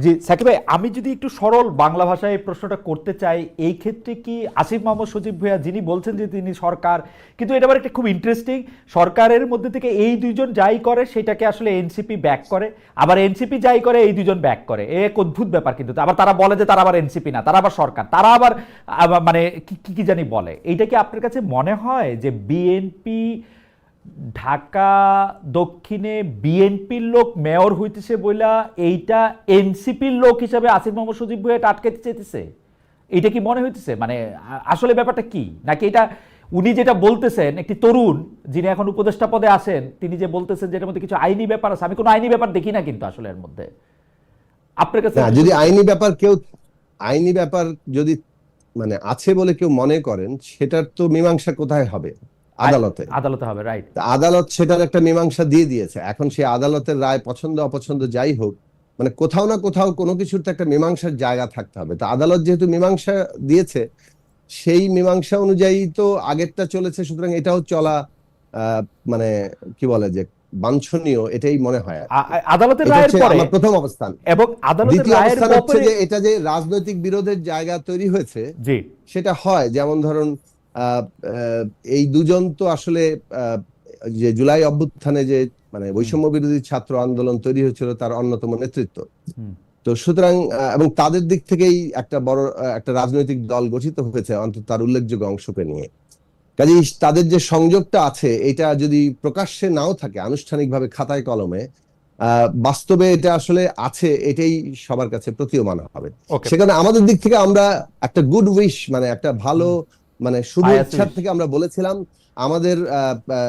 জি, সাকিব ভাই, আমি যদি একটু সরল বাংলা ভাষায় প্রশ্নটা করতে চাই, এই ক্ষেত্রে কি আসিফ মোহাম্মদ সজীব ভুইয়া, যিনি বলছেন যে তিনি সরকার, কিন্তু এটা আবার একটা খুব ইন্টারেস্টিং সরকারের মধ্যে থেকে এই দুইজন যাই করে, সেটাকে আসলে এনসিপি ব্যাক করে, আবার এনসিপি যাই করে, এই দুজন ব্যাক করে। এ এক অদ্ভুত ব্যাপার কিন্তু। আবার তারা বলে যে তারা আবার এনসিপি না, তারা আবার সরকার, তারা আবার মানে কি- কি জানি বলে। এইটা কি আপনার কাছে মনে হয় যে বিএনপি ঢাকা দক্ষিণে বিএনপির লোক মেয়র হইতেছে বইলা এইটা এনসিপির লোক হিসাবে আসিফ মোহাম্মদ সজীব ভুইয়া আটকাইতে চাইতেছে। এইটা কি মনে হইতেছে? মানে আসলে ব্যাপারটা কি? নাকি এটা উনি যেটা বলতেছেন একটি তরুণ যিনি এখন উপদেষ্টা পদে আছেন তিনি যে বলতেছেন যে এটার মধ্যে কিছু আইনি ব্যাপার আছে আমি কোনো আইনি ব্যাপার দেখি না কিন্তু আসলে এর মধ্যে। আপনার কাছে যদি আইনি ব্যাপার কেউ আইনি ব্যাপার যদি মানে আছে বলে কেউ মনে করেন সেটার তো মীমাংসা কোথায় হবে? আদালতে। আদালতে হবে রাইট তা আদালত সেটার একটা মীমাংসা দিয়ে দিয়েছে। এখন সেই আদালতের রায় পছন্দ অপছন্দ যাই হোক মানে কোথাও না কোথাও কোনো কিছুর তো একটা মীমাংসার জায়গা থাকতে হবে। তা আদালত যেহেতু মীমাংসা দিয়েছে সেই মীমাংসা অনুযায়ী তো আগেরটা চলেছে সুতরাং এটাও চলা মানে কি বলে যে বাঞ্ছনীয় এটাই মনে হয় আদালতের রায়ের পরে আমার প্রথম অবস্থান। এবং আদালতের রায়ের অবস্থান হচ্ছে পরে যে এটা যে রাজনৈতিক বিরোধের জায়গা তৈরি হয়েছে জি। সেটা হয়। যেমন ধরুন এই দুজন তো আসলে যে জুলাই অভ্যুত্থানে যে মানে বৈষম্য বিরোধী ছাত্র আন্দোলন তৈরি হয়েছিল তার অন্যতম নেতৃত্ব। তো সুতরাং এবং তাদের দিক থেকেই একটা বড় একটা রাজনৈতিক দল গঠিত হয়েছে অন্তত তার উল্লেখযোগ্য অংশকে নিয়ে। কাজেই তাদের যে সংযোগটা আছে এটা যদি প্রকাশ্যে নাও থাকে আনুষ্ঠানিকভাবে খাতায় কলমে আহ, বাস্তবে এটা আসলে আছে এটাই সবার কাছে প্রতীয়মান হবে। সেখানে আমাদের দিক থেকে আমরা একটা গুড উইশ মানে একটা ভালো মানে শুভ ইচ্ছার থেকে আমরা বলেছিলাম আমাদের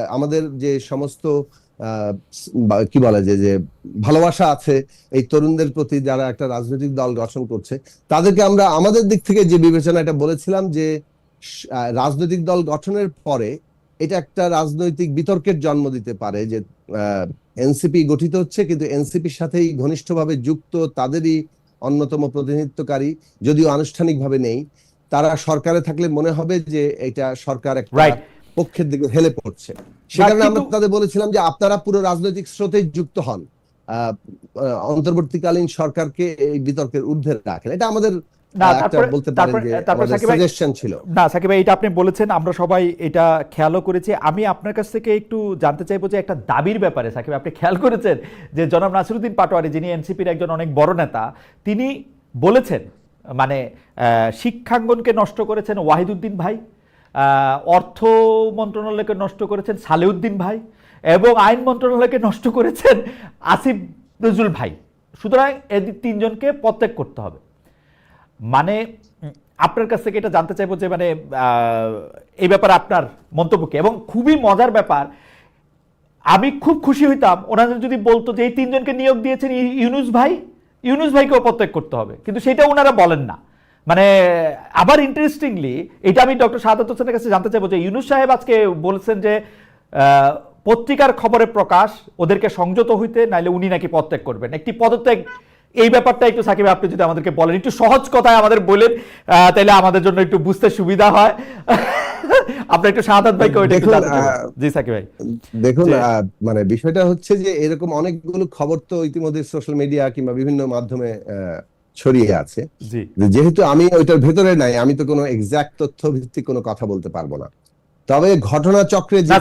আমাদের যে সমস্ত কি বলে যে যে ভালোবাসা আছে এই তরুণদের প্রতি যারা একটা রাজনৈতিক দল গঠন করছে তাদেরকে আমরা আমাদের দিক থেকে যে বিবেচনা এটা বলেছিলাম যে রাজনৈতিক দল গঠনের পরে এটা একটা রাজনৈতিক বিতর্কের জন্ম দিতে পারে যে এনসিপি গঠিত হচ্ছে কিন্তু এনসিপির সাথেই ঘনিষ্ঠভাবে যুক্ত তাদেরই অন্যতম প্রতিনিধিত্বকারী যদিও আনুষ্ঠানিকভাবে নেই। তারা সরকারে থাকলে মনে হবে যে এটা সরকার একটা পক্ষের দিকে হেলে পড়ছে। সে কারণে আমরা তাদের বলেছিলাম যে আপনারা পুরো রাজনৈতিক স্রোতে যুক্ত হন। অন্তর্বর্তীকালীন সরকারকে এই বিতর্কের ঊর্ধ্বে রাখেন। এটা আমাদের আমরা সবাই এটা খেয়ালও করেছি। আমি আপনার কাছ থেকে একটু জানতে চাইব যে একটা দাবির ব্যাপারে সাকিব আপনি খেয়াল করেছেন যে জনাব নাসিরুদ্দিন পাটোয়ারি যিনি এনসিপির একজন অনেক বড় নেতা তিনি বলেছেন মানে শিক্ষাঙ্গনকে নষ্ট করেছেন ওয়াহিদুদ্দিন ভাই অর্থ মন্ত্রণালয়কে নষ্ট করেছেন সালেউদ্দিন ভাই এবং আইন মন্ত্রণালয়কে নষ্ট করেছেন আসিফ নজরুল ভাই। সুতরাং এদের তিনজনকে প্রত্যেক করতে হবে। মানে আপনার কাছ থেকে এটা জানতে চাইব যে মানে এই ব্যাপারে আপনার মন্তব্য কি? এবং খুবই মজার ব্যাপার, আমি খুব খুশি হইতাম ওনাদের যদি বলতো যে, এই তিনজনকে নিয়োগ দিয়েছেন ইউনুস ভাই ইউনুস ভাইকেও প্রত্যেক করতে হবে। কিন্তু সেটা ওনারা বলেন না। মানে আবার ইন্টারেস্টিংলি এটা আমি ডক্টর সাদাত হোসেনের কাছে জানতে চাইব যে ইউনুস সাহেব আজকে বলেছেন যে পত্রিকার খবরে প্রকাশ, ওদেরকে সংযত হইতে, নাইলে উনি নাকি পদত্যাগ করবেন। একটি পদত্যাগ, এই ব্যাপারটা একটু সাকিব, আপনি যদি আমাদেরকে বলেন, একটু সহজ কথায় আমাদের বলেন তাহলে আমাদের জন্য একটু বুঝতে সুবিধা হয়। আপনি একটু শাহাদাত ভাইকে ওইটা একটু। জি সাকিব ভাই। দেখুন মানে বিষয়টা হচ্ছে যে এরকম অনেকগুলো খবর তো ইতিমধ্যে সোশ্যাল মিডিয়া কিংবা বিভিন্ন মাধ্যমে ছড়িয়ে আছে। জি। যেহেতু আমি ওইটার ভেতরে নাই আমি তো কোনো এক্সাক্ট তথ্য ভিত্তিক কোনো কথা বলতে পারব না। তবে ঘটনা চক্রে যে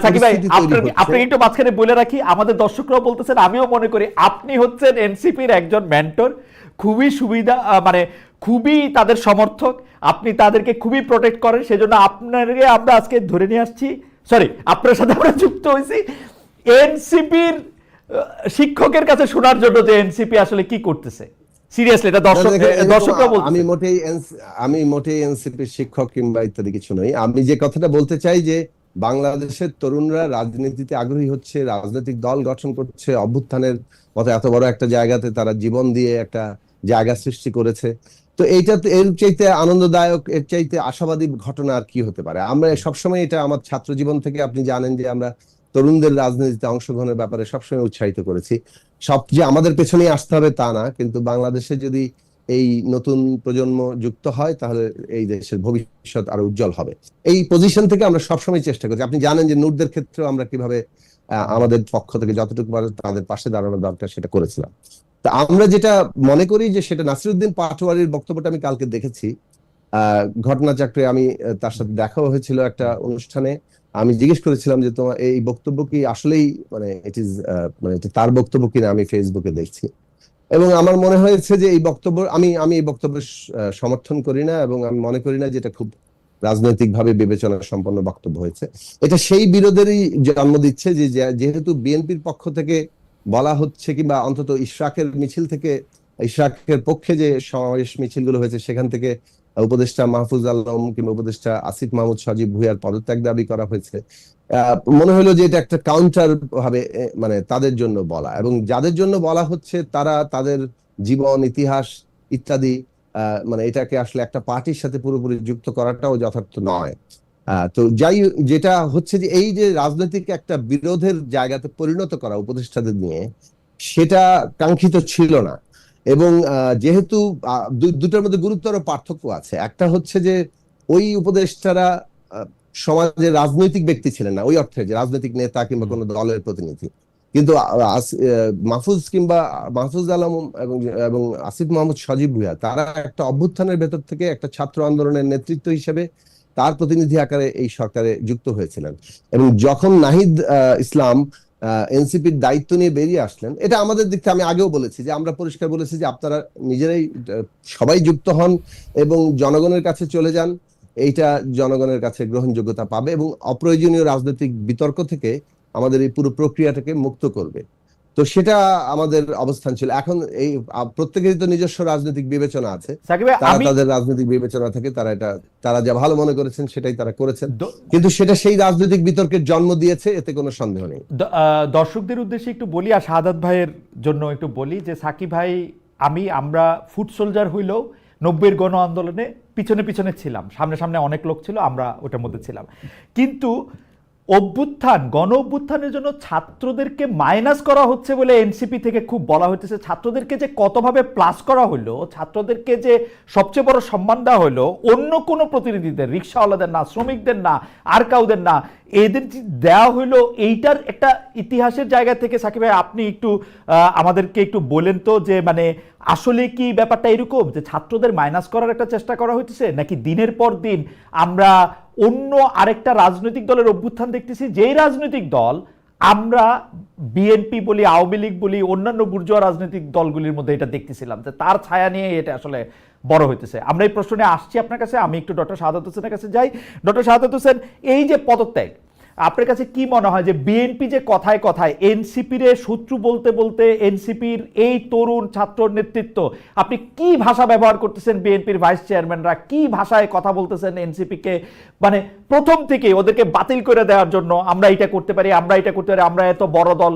আপনি একটু মাঝখানে বলে রাখি আমাদের দর্শকরাও বলতেছেন আমিও মনে করি আপনি হচ্ছেন এনসিপির একজন মেন্টর খুবই সুবিধা মানে খুবই তাদের সমর্থক। আপনি তাদেরকে খুবই প্রোটেক্ট করেন সেজন্য আপনাকে আমরা আজকে ধরে নিয়ে আসছি। সরি আপনার সাথে আমরা যুক্ত হয়েছি। এনসিপির শিক্ষকের কাছে শোনার জন্য যে এনসিপি আসলে কি করতেছে। সিরিয়াসলি এটা দর্শক দর্শকরা আমি মোটেই আমি মোটেই এনসিপির শিক্ষক কিংবা ইত্যাদি কিছু নই। আমি যে কথাটা বলতে চাই যে বাংলাদেশের তরুণরা রাজনীতিতে আগ্রহী হচ্ছে রাজনৈতিক দল গঠন করছে অভ্যুত্থানের মতো এত বড় একটা জায়গাতে তারা জীবন দিয়ে একটা জায়গা সৃষ্টি করেছে। তো এইটা এর চাইতে আনন্দদায়ক, এর চাইতে আশাবাদী ঘটনা আর কি হতে পারে? আমরা সবসময় এটা আমার ছাত্র জীবন থেকে আপনি জানেন যে আমরা তরুণদের রাজনীতিতে অংশগ্রহণের ব্যাপারে সবসময় উৎসাহিত করেছি। সব যে আমাদের পেছনেই আসতে হবে তা না, কিন্তু বাংলাদেশে যদি এই নতুন প্রজন্ম যুক্ত হয়, তাহলে এই দেশের ভবিষ্যৎ আরও উজ্জ্বল হবে। এই পজিশন থেকে আমরা সবসময় চেষ্টা করছি। আপনি জানেন যে নূরদের ক্ষেত্রেও আমরা কীভাবে আমাদের পক্ষ থেকে যতটুকু তাদের পাশে দাঁড়ানো দরকার সেটা করেছিলাম। তা আমরা যেটা মনে করি যে সেটা নাসিরুদ্দিন পাটোয়ারির বক্তব্যটা আমি কালকে দেখেছি। ঘটনাচক্রে আমি তার সাথে দেখা হয়েছিল একটা অনুষ্ঠানে। আমি জিজ্ঞেস করেছিলাম যে তোমার এই বক্তব্য কি আসলেই মানে ইট ইজ মানে তার বক্তব্য কিনা আমি ফেসবুকে দেখছি। এবং আমার মনে হয়েছে যে এই বক্তব্য, আমি আমি এই বক্তব্য সমর্থন করি না এবং আমি মনে করি না যে এটা খুব রাজনৈতিকভাবে বিবেচনা সম্পন্ন বক্তব্য হয়েছে। এটা সেই বিরোধেরই জন্ম দিচ্ছে যে- যেহেতু বিএনপির পক্ষ থেকে বলা হচ্ছে কিংবা অন্তত ইশরাকের মিছিল থেকে, ইশরাকের পক্ষে যে সমাবেশ মিছিলগুলো হয়েছে, সেখান থেকে উপদেষ্টা মাহফুজ আলম কিংবা উপদেষ্টা আসিফ মাহমুদ সজীব ভুইয়ার পদত্যাগ দাবি করা হয়েছে। মনে হলো যে এটা একটা কাউন্টার ভাবে মানে তাদের জন্য বলা এবং যাদের জন্য বলা হচ্ছে তারা তাদের জীবন, ইতিহাস ইত্যাদি মানে এটাকে আসলে একটা পার্টির সাথে পুরোপুরি যুক্ত করাটাও যথার্থ নয়। তো যাই যেটা হচ্ছে যে এই যে রাজনৈতিক একটা বিরোধের জায়গাতে পরিণত করা উপদেষ্টাদের নিয়ে সেটা কাঙ্ক্ষিত ছিল না। এবং যেহেতু দুটোর মধ্যে গুরুতর পার্থক্য আছে। একটা হচ্ছে যে ওই উপদেষ্টারা সমাজের রাজনৈতিক ব্যক্তি ছিলেন না ওই অর্থে যে রাজনৈতিক নেতা কিংবা কোনো দলের প্রতিনিধি। কিন্তু মাহফুজ কিংবা মাহফুজ আলম এবং এবং আসিফ মাহমুদ সজীব ভুইয়া তারা একটা অভ্যুত্থানের ভেতর থেকে একটা ছাত্র আন্দোলনের নেতৃত্ব হিসেবে তার প্রতিনিধি আকারে এই সরকারে যুক্ত হয়েছিলেন। এবং যখন নাহিদ ইসলাম এনসিপির দায়িত্ব নিয়ে বেরিয়ে আসলেন, এটা আমাদের দিক থেকে আমি আগেও বলেছি যে আমরা পরিষ্কার বলেছি যে আপনারা নিজেরাই সবাই যুক্ত হন এবং জনগণের কাছে চলে যান। এইটা জনগণের কাছে গ্রহণযোগ্যতা পাবে এবং অপ্রয়োজনীয় রাজনৈতিক বিতর্ক থেকে আমাদের এই পুরো প্রক্রিয়াটাকে মুক্ত করবে। তো সেটা আমাদের অবস্থান ছিল। এখন এই প্রত্যেকেরই তো নিজস্ব রাজনৈতিক বিবেচনা আছে। তারা তাদের রাজনৈতিক বিবেচনা থেকে তারা এটা তারা যা ভালো মনে করেছেন সেটাই তারা করেছেন। কিন্তু সেটা সেই রাজনৈতিক বিতর্কের জন্ম দিয়েছে এতে কোনো সন্দেহ নেই। দর্শকদের উদ্দেশ্যে একটু বলি আর শাহাদাত ভাইয়ের জন্য একটু বলি যে সাকিব ভাই আমি আমরা ফুড সোলজার হইলেও নব্বইয়ের গণ আন্দোলনে পিছনে পিছনে ছিলাম। সামনে সামনে অনেক লোক ছিল আমরা ওটার মধ্যে ছিলাম। কিন্তু অভ্যুত্থান গণ অভ্যুত্থানের জন্য ছাত্রদেরকে মাইনাস করা হচ্ছে বলে এনসিপি থেকে খুব বলা হইতেছে। ছাত্রদেরকে যে কতভাবে প্লাস করা হলো ছাত্রদেরকে যে সবচেয়ে বড় সম্মান দেওয়া হলো অন্য কোনো প্রতিনিধিদের, রিক্সাওয়ালাদের না, শ্রমিকদের না, আর কাউদের না, এদের যে দেওয়া হইল, এইটার একটা ইতিহাসের জায়গা থেকে সাকিব ভাই, আপনি একটু আমাদেরকে একটু বলেন তো যে মানে আসলে কি ব্যাপারটা এরকম যে ছাত্রদের মাইনাস করার একটা চেষ্টা করা হইতেছে, নাকি দিনের পর দিন আমরা অন্য আরেকটা রাজনৈতিক দলের অভ্যুত্থান দেখতেছি। যেই রাজনৈতিক দল, আমরা বিএনপি বলি, আওয়ামী লীগ বলি, অন্যান্য বুর্জোয়া রাজনৈতিক দলগুলির মধ্যে এটা দেখতেছিলাম যে তার ছায়া নিয়ে এটা আসলে বড় হইতেছে। আমরা এই প্রশ্নে আসছি আপনার কাছে, আমি একটু ডক্টর শাহাদ হোসেনের কাছে যাই। ডক্টর শাহাদ হোসেন, এই যে পদত্যাগ আপনার কাছে কি মনে হয় যে বিএনপি যে কথায় কথায় এনসিপির শত্রু বলতে বলতে এনসিপির এই তরুণ ছাত্র নেতৃত্ব, আপনি কি ভাষা ব্যবহার করতেছেন বিএনপির ভাইস চেয়ারম্যানরা কি ভাষায় কথা বলতেছেন এনসিপিকে মানে প্রথম থেকে ওদেরকে বাতিল করে দেওয়ার জন্য আমরা এটা করতে পারি, আমরা এটা করতে পারি, আমরা এত বড় দল।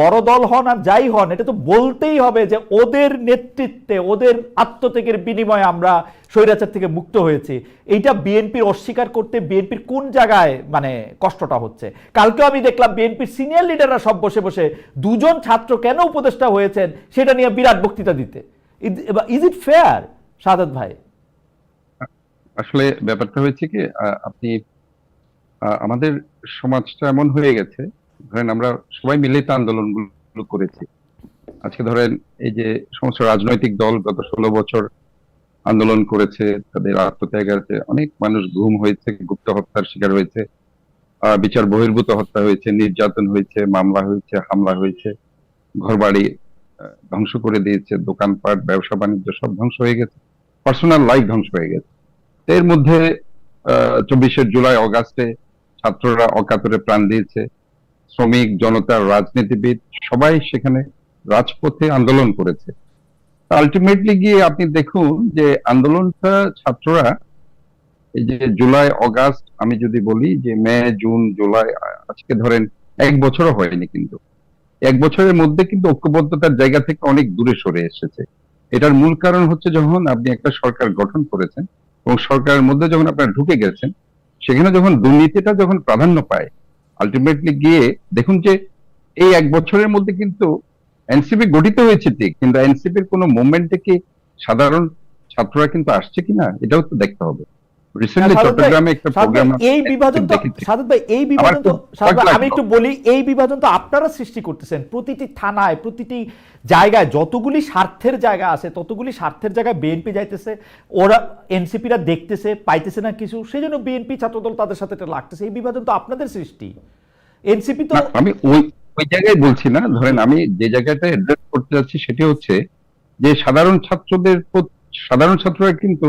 বড় দল হন আর যাই হন, এটা তো বলতেই হবে যে ওদের নেতৃত্বে, ওদের আত্মত্যাগের বিনিময়ে আমরা স্বৈরাচার থেকে মুক্ত হয়েছি। এইটা বিএনপির অস্বীকার করতে বিএনপির কোন জায়গায় মানে কষ্টটা হচ্ছে? কালকেও আমি দেখলাম বিএনপির সিনিয়র লিডাররা সব বসে বসে দুজন ছাত্র কেন উপদেষ্টা হয়েছেন সেটা নিয়ে বিরাট বক্তৃতা দিতে। ইজ ইট ফেয়ার সাদাত ভাই? আসলে ব্যাপারটা হয়েছে কি আপনি আমাদের সমাজটা এমন হয়ে গেছে ধরেন আমরা সবাই মিলে তো আন্দোলনগুলো করেছি। আজকে ধরেন এই যে সমস্ত রাজনৈতিক দল গত ষোলো বছর আন্দোলন করেছে, তাদের আত্মত্যাগের অনেক মানুষ গুম হয়েছে, গুপ্ত হত্যার শিকার হয়েছে বিচার বহির্ভূত হত্যা হয়েছে, নির্যাতন হয়েছে, মামলা হয়েছে, হামলা হয়েছে, ঘরবাড়ি ধ্বংস করে দিয়েছে, দোকানপাট, ব্যবসা বাণিজ্য সব ধ্বংস হয়ে গেছে পার্সোনাল লাইফ ধ্বংস হয়ে গেছে। এর মধ্যে আহ চব্বিশে জুলাই, অগাস্টে ছাত্ররা অকাতরে প্রাণ দিয়েছে শ্রমিক, জনতা, রাজনীতিবিদ, সবাই সেখানে রাজপথে আন্দোলন করেছে। আলটিমেটলি গিয়ে আপনি দেখুন যে আন্দোলনটা ছাত্ররা, এই যে জুলাই, অগাস্ট, আমি যদি বলি যে মে, জুন, জুলাই, আজকে ধরেন এক বছরও হয়নি কিন্তু। এক বছরের মধ্যে কিন্তু ঐক্যবদ্ধতার জায়গা থেকে অনেক দূরে সরে এসেছে। এটার মূল কারণ হচ্ছে যখন আপনি একটা সরকার গঠন করেছেন এবং সরকারের মধ্যে যখন আপনারা ঢুকে গেছেন, সেখানে যখন দুর্নীতিটা যখন প্রাধান্য পায় আলটিমেটলি গিয়ে দেখুন যে এই এক বছরের মধ্যে কিন্তু এনসিপি গঠিত হয়েছে ঠিক, কিন্তু এনসিপির কোনো মুভমেন্টে কি সাধারণ ছাত্ররা কিন্তু আসছে কিনা, এটাও তো দেখতে হবে। রিসেন্টলি সাদত চট্টগ্রামে একটা প্রোগ্রাম এই বিভাজন তো সাদত ভাই এই বিভাজন তো আমি একটু বলি এই বিভাজন তো আপনারা সৃষ্টি করতেছেন। প্রতিটি থানায় প্রতিটি জায়গায় যতগুলি স্বার্থের জায়গা আছে ততগুলি স্বার্থের জায়গায় বিএনপি যাইতেছে ওরা এনসিপিরা দেখতেছে পাইতেছে না কিছু সেই জন্য বিএনপি ছাত্রদল তাদের সাথে এটা লাগতেছে। এই বিভাজন তো আপনাদের সৃষ্টি। এনসিপি তো আমি ওই ওই জায়গায় বলছি না ধরেন আমি যে জায়গাটা অ্যাড্রেস করতে যাচ্ছি সেটি হচ্ছে যে সাধারণ ছাত্রদের সাধারণ ছাত্ররা কিন্তু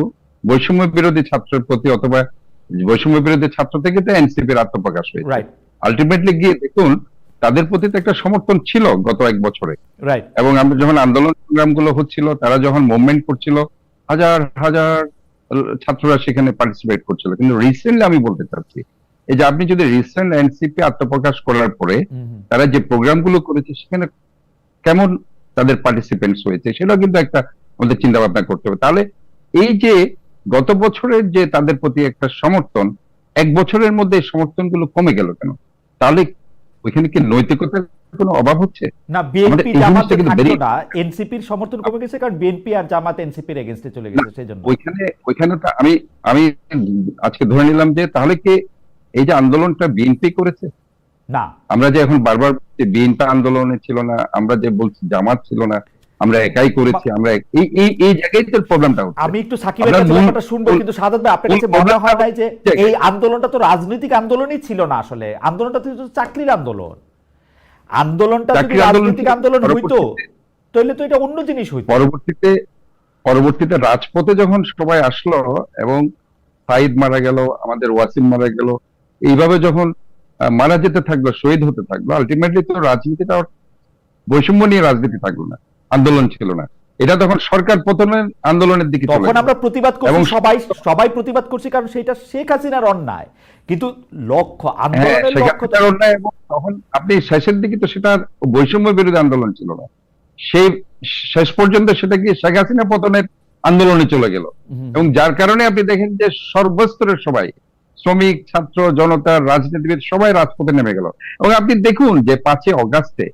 বৈষম্য বিরোধী ছাত্রের প্রতি অথবা বৈষম্য বিরোধী ছাত্র থেকে তো এনসিপির আত্মপ্রকাশ হয়েছে। আলটিমেটলি গিয়ে দেখুন তাদের প্রতি তো একটা সমর্থন ছিল গত এক বছরে। এবং আমরা যখন আন্দোলন সংগ্রামগুলো হচ্ছিল তারা যখন মুভমেন্ট করছিল হাজার হাজার ছাত্ররা সেখানে পার্টিসিপেট করছিল। কিন্তু রিসেন্টলি আমি বলতে চাচ্ছি এই যে আপনি যদি রিসেন্ট এনসিপি আত্মপ্রকাশ করার পরে তারা যে প্রোগ্রামগুলো করেছে সেখানে কেমন তাদের পার্টিসিপেন্টস হয়েছে সেটা কিন্তু একটা আমাদের চিন্তা ভাবনা করতে হবে। তাহলে এই যে গত বছরের যে তাদের প্রতি একটা সমর্থন এক বছরের মধ্যে এই সমর্থনগুলো কমে গেল কেন? তাহলে ওইখানে কি নৈতিকতার কোনো অভাব হচ্ছে? না বিএনপি এই জামাত কিন্তু থাকতো না এনসিপির সমর্থন কমে গেছে কারণ বিএনপি আর জামাত এনসিপির এগেনস্টে চলে গেছে সেই জন্য ওইখানে ওইখানে আমি আমি আজকে ধরে নিলাম যে তাহলে কি এই যে আন্দোলনটা বিএনপি করেছে? না। আমরা যে এখন বারবার বিএনপি আন্দোলনে ছিল না আমরা যে বলছি জামাত ছিল না আমরা একাই করেছি আমরা এই এই এই জায়গায় তো প্রবলেমটা হচ্ছে। আমি একটু সাকিবের কাছে ব্যাপারটা শুনব কিন্তু সাদাত ভাই আপনার কাছে মনে হয় নাই যে এই আন্দোলনটা তো রাজনৈতিক আন্দোলনই ছিল না আসলে। আন্দোলনটা তো চাকরির আন্দোলন। আন্দোলনটা যদি রাজনৈতিক আন্দোলন হইতো পরবর্তীতে- তাহলে তো এটা অন্য জিনিস হইতো। পরবর্তীতে পরবর্তীতে রাজপথে যখন সবাই আসলো এবং সাইদ মারা গেল আমাদের ওয়াসিম মারা গেল এইভাবে যখন মারা যেতে থাকল শহীদ হতে থাকল আলটিমেটলি তো রাজনীতিটা বৈষম্য নিয়ে রাজনীতি থাকল না। আন্দোলন ছিল না। এটা তখন সরকার পতনের আন্দোলনের দিকে তখন আমরা প্রতিবাদ করছি সবাই সবাই প্রতিবাদ করছি কারণ সেটা শেখ হাসিনার অন্যায়। কিন্তু লক্ষ্য হ্যাঁ আন্দোলনের লক্ষ্য অন্যায় এবং তখন আপনি শেষের দিকে তো সেটা বৈষম্য বিরোধী আন্দোলন ছিল না। সেই শেষ পর্যন্ত সেটা গিয়ে শেখ হাসিনা পতনের আন্দোলনে চলে গেল। এবং যার কারণে আপনি দেখেন যে সর্বস্তরের সবাই শ্রমিক ছাত্র জনতা রাজনীতিবিদ সবাই রাজপথে নেমে গেল। এবং আপনি দেখুন যে পাঁচই অগাস্টে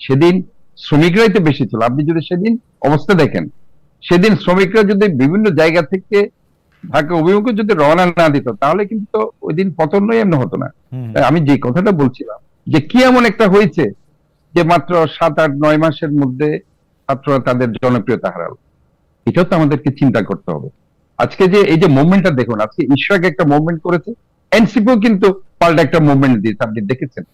সেদিন শ্রমিকরাই তো বেশি ছিল আপনি যদি সেদিন অবস্থা দেখেন সেদিন শ্রমিকরা যদি বিভিন্ন জায়গা থেকে ঢাকা অভিমুখে যদি রওনা না দিত তাহলে কিন্তু ওই দিন পতনই এমন হতো না। আমি যে কথাটা বলছিলাম যে কি এমন একটা হয়েছে যে মাত্র সাত আট নয় মাসের মধ্যে ছাত্ররা তাদের জনপ্রিয়তা হারালো? এটাও তো আমাদেরকে চিন্তা করতে হবে। আজকে যে এই যে মুভমেন্টটা দেখুন আজকে ইশরাক একটা মুভমেন্ট করেছে এনসিপিও কিন্তু পাল্টা একটা মুভমেন্ট দিয়েছে আপনি দেখেছেন?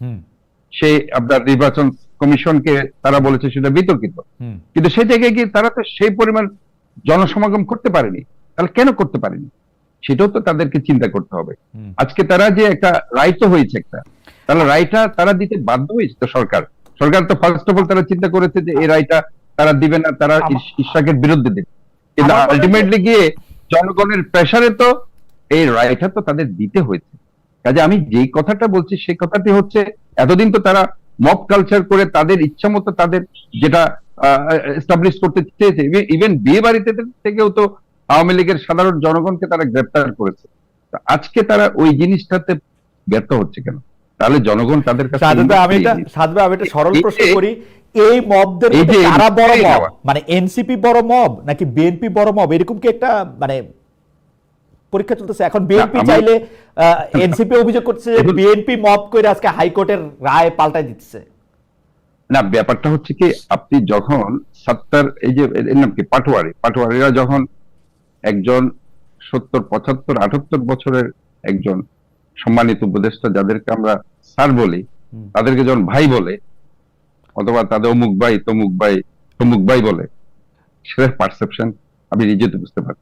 সে আপনার নির্বাচন কমিশনকে তারা বলেছে সেটা বিতর্কিত। কিন্তু সেই জায়গায় গিয়ে তারা তো সেই পরিমাণ জনসমাগম করতে পারেনি। তাহলে কেন করতে পারেনি? সেটাও তো তাদেরকে চিন্তা করতে হবে। আজকে তারা যে একটা রায় তো হয়েছে একটা। তাহলে রায়টা তারা দিতে বাধ্য হয়েছে তো সরকার? সরকার তো ফার্স্ট অফ অল তারা চিন্তা করেছে যে এই রায়টা তারা দিবে না তারা আমা- বিরুদ্ধে দেবে। কিন্তু আলটিমেটলি গিয়ে জনগণের প্রেসারে তো এই রায়টা তো তাদের দিতে হয়েছে। কাজে আমি যেই কথাটা বলছি সেই কথাটি হচ্ছে এতদিন তো তারা মব কালচার করে তাদের ইচ্ছা মতো তাদের যেটা এস্টাবলিশ করতে চেয়েছে। ইভেন বিয়ে বাড়িতে থেকেও তো আওয়ামী লীগের সাধারণ জনগণকে তারা গ্রেপ্তার করেছে। আজকে তারা ওই জিনিসটাতে ব্যর্থ হচ্ছে কেন? তাহলে জনগণ তাদের কাছে আমি এটা আমি একটা সরল প্রশ্ন করি। এই মবদের কারা বড় মব মানে এনসিপি বড় মব নাকি বিএনপি বড় মব এরকম কি একটা মানে পরীক্ষা চলতেছে। এখন বিএনপি চাইলে এনসিপি অভিযোগ করছে যে বিএনপি মব করে আজকে হাইকোর্টের রায় পাল্টাই দিচ্ছে। না ব্যাপারটা হচ্ছে কি আপনি যখন সত্তর এই যে এর নাম কি পাটোয়ারি পাটোয়ারিরা যখন একজন সত্তর পঁচাত্তর আটাত্তর বছরের একজন সম্মানিত উপদেষ্টা যাদেরকে আমরা স্যার বলি তাদেরকে যখন ভাই বলে অথবা তাদের অমুক ভাই তমুক ভাই তমুক ভাই বলে সেটার পারসেপশন আমি নিজে তো বুঝতে পারি